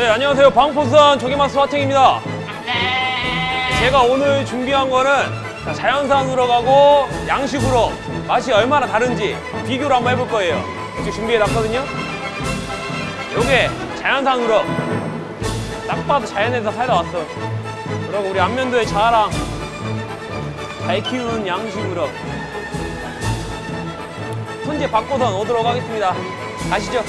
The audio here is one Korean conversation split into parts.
네, 안녕하세요. 방포수산 조개마스 화탱입니다. 제가 오늘 준비한 거는 자, 자연산으로 가고 양식으로 맛이 얼마나 다른지 비교를 한번 해볼 거예요. 지금 준비해 놨거든요. 요게 자연산으로 딱 봐도 자연에서 살다 왔어. 그리고 우리 안면도의 자랑 잘 키운 양식으로 손재 바꿔서 오도록 하겠습니다. 가시죠.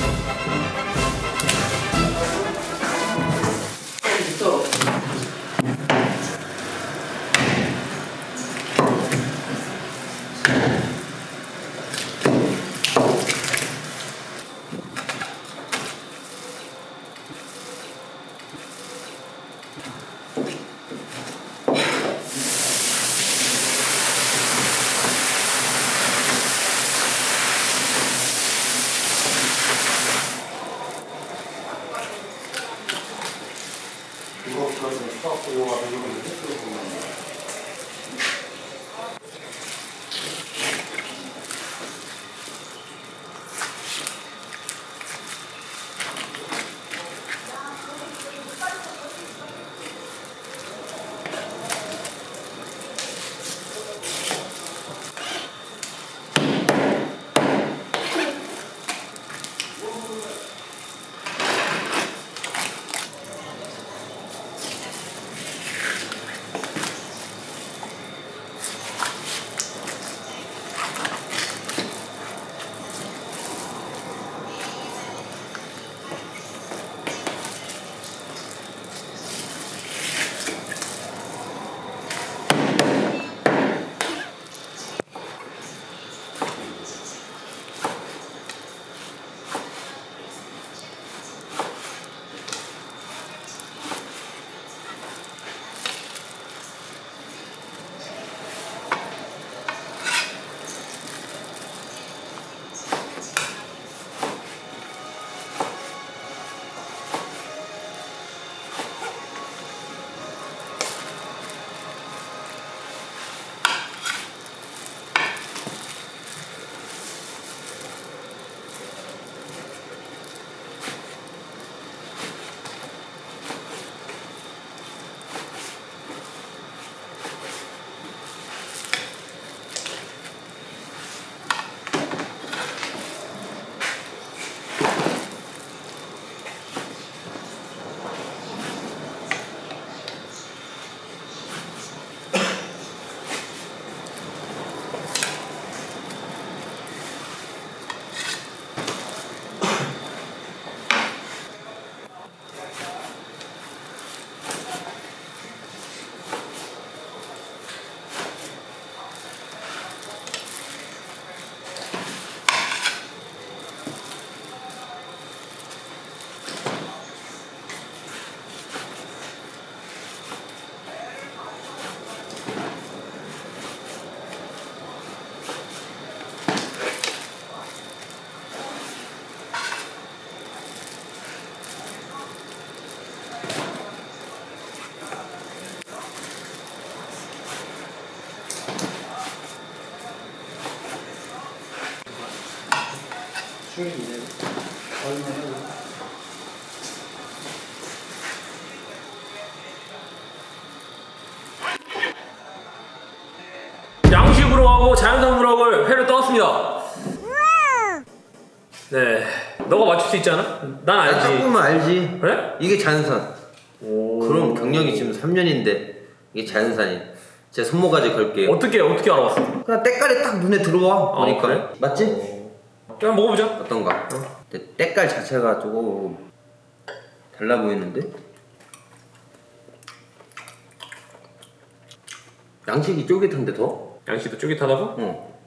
이거 그러면 수학고 영 양식으로 하고 하고 회를 떠왔습니다. 네, 너가 맞출 수 있잖아. 난딱 알지. 보면 알지. 그래? 이게 자연산. 오. 그럼 경력이 지금 3년인데 이게 자연산이. 제 손모가지 걸게요. 어떻게 어떻게 알아봤어? 그냥 때깔이 딱 눈에 들어와. 아, 보니까. 그래? 맞지? 그냥 먹어보자. 어떤가? 근데 때깔 자체가 조금 달라 보이는데? 양식이 쫄깃한데 더? 양식도 쫄깃하다고? 어.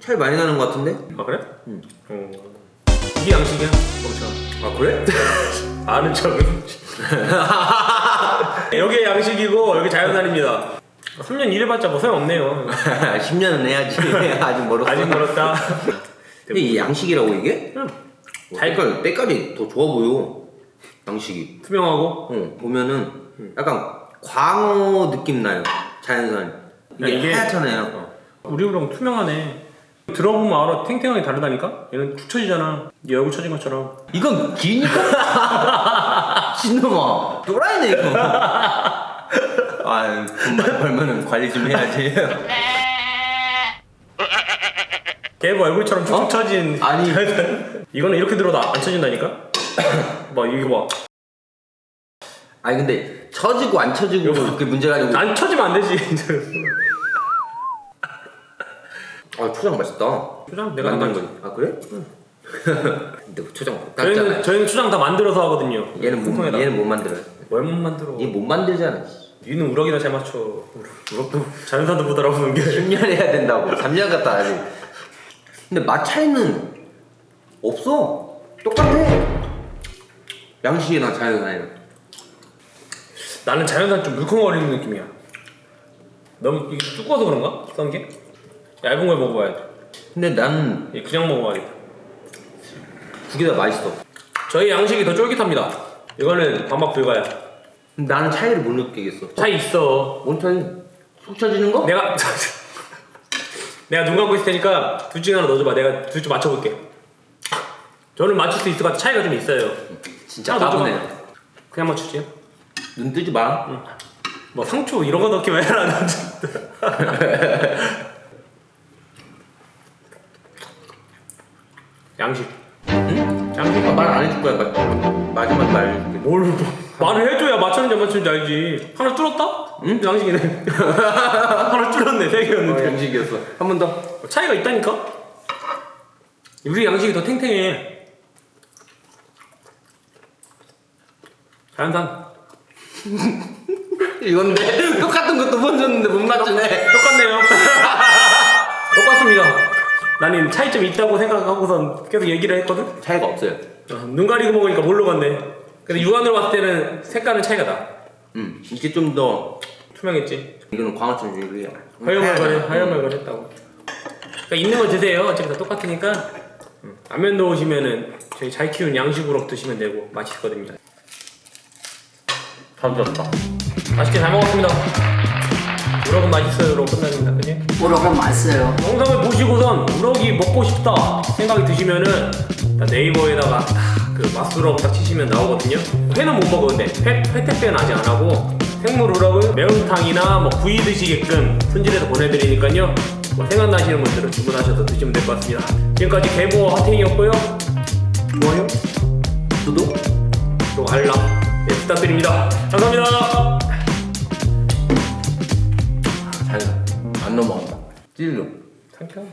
차이 많이 나는 것 같은데? 아 그래? 응. 어. 이게 양식이야. 멍청. 아 그래? 아는 척은. 여기 양식이고 여기 자연산입니다. 3년 일해봤자 뭐 소용없네요. 10년은 해야지. 아직 멀었어. 아직 멀었다. 근데 이 양식이라고 이게? 응. 잘 때깔, 때깔이 더 좋아 보여. 양식이. 투명하고 어, 보면은 약간 광어 느낌 나요. 자연산. 이게, 야, 이게- 하얗잖아요. 우리랑 투명하네. 들어보면 알아 탱탱하게 다르다니까? 얘는 툭 쳐지잖아 얘 얼굴 쳐진 것처럼 이건 기니까 신놈아 또라이네 이거 아 돈만 벌면은 관리 좀 해야지 걔가 얼굴처럼 툭툭 쳐진 아니. 이거는 이렇게 들어도 안 쳐진다니까? 봐 이거 아니 근데 처지고 안 처지고 그게 문제가 아니고. 봐안 쳐지면 안 되지. 아 초장 맛있다. 초장? 내가 만든 거지. 아 그래? 근데 그 초장 못 저희는, 닦잖아 저희는 초장 다 만들어서 하거든요. 얘는 못, 콩콩에다. 얘는 못 만들어요 왜못 만들어? 얘 못 만들잖아. 니는 우럭이나 잘 맞춰. 우럭도 자연산도 못 알아보는 게. 10년 해야 된다고. 3년 갔다 와야지 근데 맛 차이는 없어. 똑같아. 양식이랑 자연산이랑 나는 자연산 좀 물컹거리는 느낌이야. 너무 이게 두꺼워서 그런가? 썬 게? 얇은 걸 먹어봐야 돼. 근데 나는 얘 그냥 먹어봐야겠다. 두개다 맛있어. 저희 양식이 더 쫄깃합니다. 이거는 반박 불가야. 근데 나는 차이를 못 느끼겠어. 차이 있어. 뭔 차이? 속 쳐지는 거? 내가 내가 눈 감고 있을 테니까 둘 중에 하나 넣어줘봐. 내가 둘 중 맞춰볼게. 저는 맞출 수 있을 것 같아. 차이가 좀 있어요. 진짜 하나 넣어줘봐. 까부네 그냥 맞추지? 눈 뜨지 마. 뭐 상추 이런 거 넣기 왜 해라 나 진짜 양식. 양식. 아, 말안 해줄 거야. 마- 마지막 말. 뭘 뭐, 말을 해줘야 맞췄는지 안 맞췄는지 알지. 하나 줄었다? 응? 양식이네. 하나 줄었네 세 어, 개였는데. 양식이었어. 한 번 더. 차이가 있다니까? 우리 양식이 더 탱탱해. 자연산. 이건데 똑같은 것도 던졌는데 못 맞추네. 똑같네요. 똑같습니다. 나는 차이점이 있다고 생각하고선 계속 얘기를 했거든? 차이가 없어요. 어, 눈 가리고 먹으니까 뭘로 갔네 근데 육안으로 봤을 때는 색깔은 차이가 나. 음 이게 좀 더 투명했지? 이거는 광어처럼 줄이야 하얀 말걸 하얀 말걸 했다고. 그러니까 있는 거 드세요. 어차피 다 똑같으니까. 음, 라면 넣으시면은 저희 잘 키운 양식으로 드시면 되고 맛있거든요. 잘 들었다. 맛있게 잘 먹었습니다. 우럭은 맛있어요로 끝납니다. 그지? 우럭은 맛있어요. 영상을 보시고선 우럭이 먹고 싶다 생각이 드시면은 다 네이버에다가 딱 그 맛우럭 딱 치시면 나오거든요. 회는 못 먹어 근데 회, 회 택배는 아직 안 하고 생물 우럭은 매운탕이나 뭐 구이 드시게끔 손질해서 보내드리니까요. 뭐 생각나시는 분들은 주문하셔서 드시면 될 것 같습니다. 지금까지 개보 하팅이었고요. 좋아요 구독 또 알람 네, 부탁드립니다. 감사합니다. 잘 안 넘어간다. 찔려. 상쾌하네